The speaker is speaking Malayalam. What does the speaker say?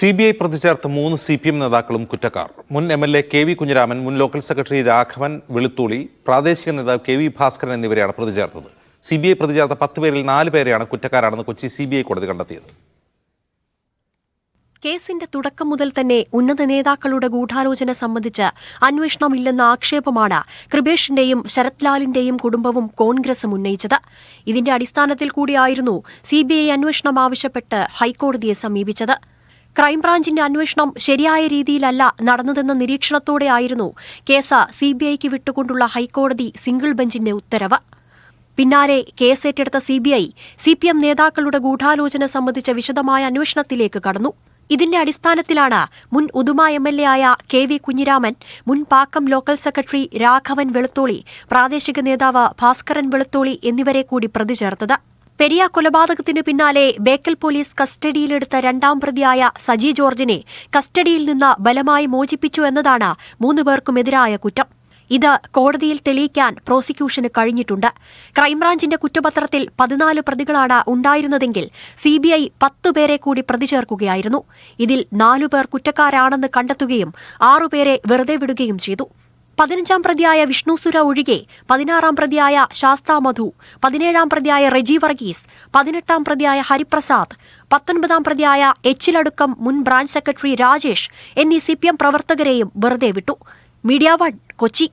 സി ബി ഐ പ്രതി ചേർത്ത് മൂന്ന് സി പി എം നേതാക്കളും കുറ്റക്കാർ. മുൻ M L A K V Kunhiraman മുൻ ലോക്കൽ സെക്രട്ടറി രാഘവൻ വെളുത്തുള്ളി പ്രാദേശിക നേതാവ് കെ വി ഭാസ്കരൻ എന്നിവരെയാണ് പ്രതി ചേർത്തത്. സി ബി ഐ പ്രതി ചേർത്ത പത്ത് പേരിൽ നാല് പേരെയാണ് കുറ്റക്കാരാണെന്ന് കൊച്ചി സി ബി ഐ കോടതി കണ്ടെത്തിയത്. കേസിന്റെ തുടക്കം മുതൽ തന്നെ ഉന്നത നേതാക്കളുടെ ഗൂഢാലോചന സംബന്ധിച്ച് അന്വേഷണമില്ലെന്ന ആക്ഷേപമാണ് കൃപേഷിന്റെയും ശരത്ലാലിന്റെയും കുടുംബവും കോൺഗ്രസും ഉന്നയിച്ചത്. ഇതിന്റെ അടിസ്ഥാനത്തിൽ കൂടിയായിരുന്നു സിബിഐ അന്വേഷണം ആവശ്യപ്പെട്ട് ഹൈക്കോടതിയെ സമീപിച്ചത്. ക്രൈംബ്രാഞ്ചിന്റെ അന്വേഷണം ശരിയായ രീതിയിലല്ല നടന്നതെന്ന നിരീക്ഷണത്തോടെയായിരുന്നു കേസ് സിബിഐക്ക് വിട്ടുകൊണ്ടുള്ള ഹൈക്കോടതി സിംഗിൾ ബെഞ്ചിന്റെ ഉത്തരവ്. പിന്നാലെ കേസേറ്റെടുത്ത സിബിഐ സി പി എം നേതാക്കളുടെ ഗൂഢാലോചന സംബന്ധിച്ച വിശദമായ അന്വേഷണത്തിലേക്ക് കടന്നു. ഇതിന്റെ അടിസ്ഥാനത്തിലാണ് മുൻ ഉദുമ എം എൽ എ ആയ കെ വി കുഞ്ഞിരാമൻ മുൻ പാക്കം ലോക്കൽ സെക്രട്ടറി രാഘവൻ വെളുത്തോളി പ്രാദേശിക നേതാവ് ഭാസ്കരൻ വെളുത്തോളി എന്നിവരെ കൂടി പ്രതി ചേർത്തത്. പെരിയ കൊലപാതകത്തിനു പിന്നാലെ ബേക്കൽ പോലീസ് കസ്റ്റഡിയിലെടുത്ത രണ്ടാം പ്രതിയായ സജി ജോർജിനെ കസ്റ്റഡിയിൽ നിന്ന് ബലമായി മോചിപ്പിച്ചു എന്നതാണ് മൂന്നുപേർക്കുമെതിരായ കുറ്റം. ഇത് കോടതിയിൽ തെളിയിക്കാൻ പ്രോസിക്യൂഷന് കഴിഞ്ഞിട്ടുണ്ട്. ക്രൈംബ്രാഞ്ചിന്റെ കുറ്റപത്രത്തിൽ പതിനാല് പ്രതികളാണ് ഉണ്ടായിരുന്നതെങ്കിൽ സിബിഐ പത്തുപേരെ കൂടി പ്രതി ചേർക്കുകയായിരുന്നു ഇതിൽ നാലുപേർ കുറ്റക്കാരാണെന്ന് കണ്ടെത്തുകയും ആറുപേരെ വെറുതെ വിടുകയും ചെയ്തു. പതിനഞ്ചാം പ്രതിയായ വിഷ്ണുസുര ഒഴികെ പതിനാറാം പ്രതിയായ ശാസ്ത മധു പതിനേഴാം പ്രതിയായ റെജി വർഗീസ് പതിനെട്ടാം പ്രതിയായ ഹരിപ്രസാദ് പത്തൊൻപതാം പ്രതിയായ എച്ചിലടുക്കം മുൻ ബ്രാഞ്ച് സെക്രട്ടറി രാജേഷ് എന്നീ സി പ്രവർത്തകരെയും വെറുതെ വിട്ടു. Media one Kochi.